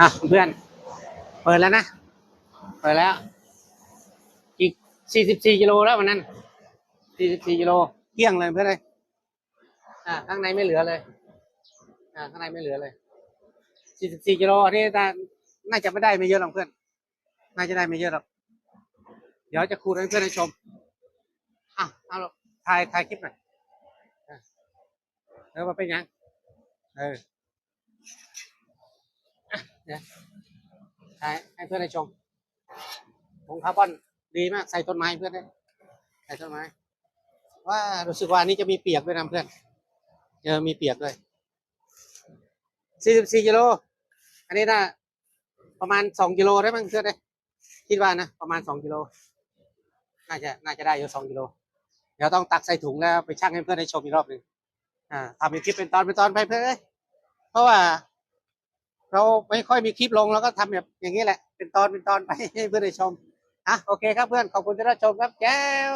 อะเพื่อน เปิดแล้วนะ เปิดแล้ว อีก44กิโลแล้ววันนั้น44กิโลเกลี้ยงเลยเพื่อนเลยอ่าข้างในไม่เหลือเลย อ่าข้างในไม่เหลือเลย44กิโลอันนี้น่าน่าจะไม่ได้ไม่เยอะหรอกเพื่อน น่าจะได้ไม่เยอะหรอก เดี๋ยวจะคูณให้เพื่อนได้ชมอะเอาลูกถ่ายถ่ายคลิปหน่อยอะเออมาเป็นยังเออ เดี๋ยถ่ายให้เพื่อนได้ชมผงคาร์บอนดีมากใส่ต้นไม้เพื่อนได้ใส่ต้นไม้ ว่ารู้สึกว่าอันนี้จะมีเปียกด้วยนะเพื่อนเออมีเปียกด้วย44กิโลอันนี้น่าประมาณสองกิโลได้มั้งเพื่อนเลยคิดว่านะประมาณสองกิโลน่าจะน่าจะได้อยู่สองกิโลเดี๋ยวต้องตักใส่ถุงแล้วไปชั่งให้เพื่อนได้ชมอีกรอบหนึ่งอ่าทำเป็นคลิปเป็นตอนเป็นตอนไปเพื่อนเอ้ยเพราะว่า เราไม่ค่อยมีคลิปลงเราก็ทำแบบอย่างนี้แหละ เป็นตอนเป็นตอนไปให้เพื่อนได้ชมอะโอเคครับเพื่อนขอบคุณที่รับชมครับแก้ว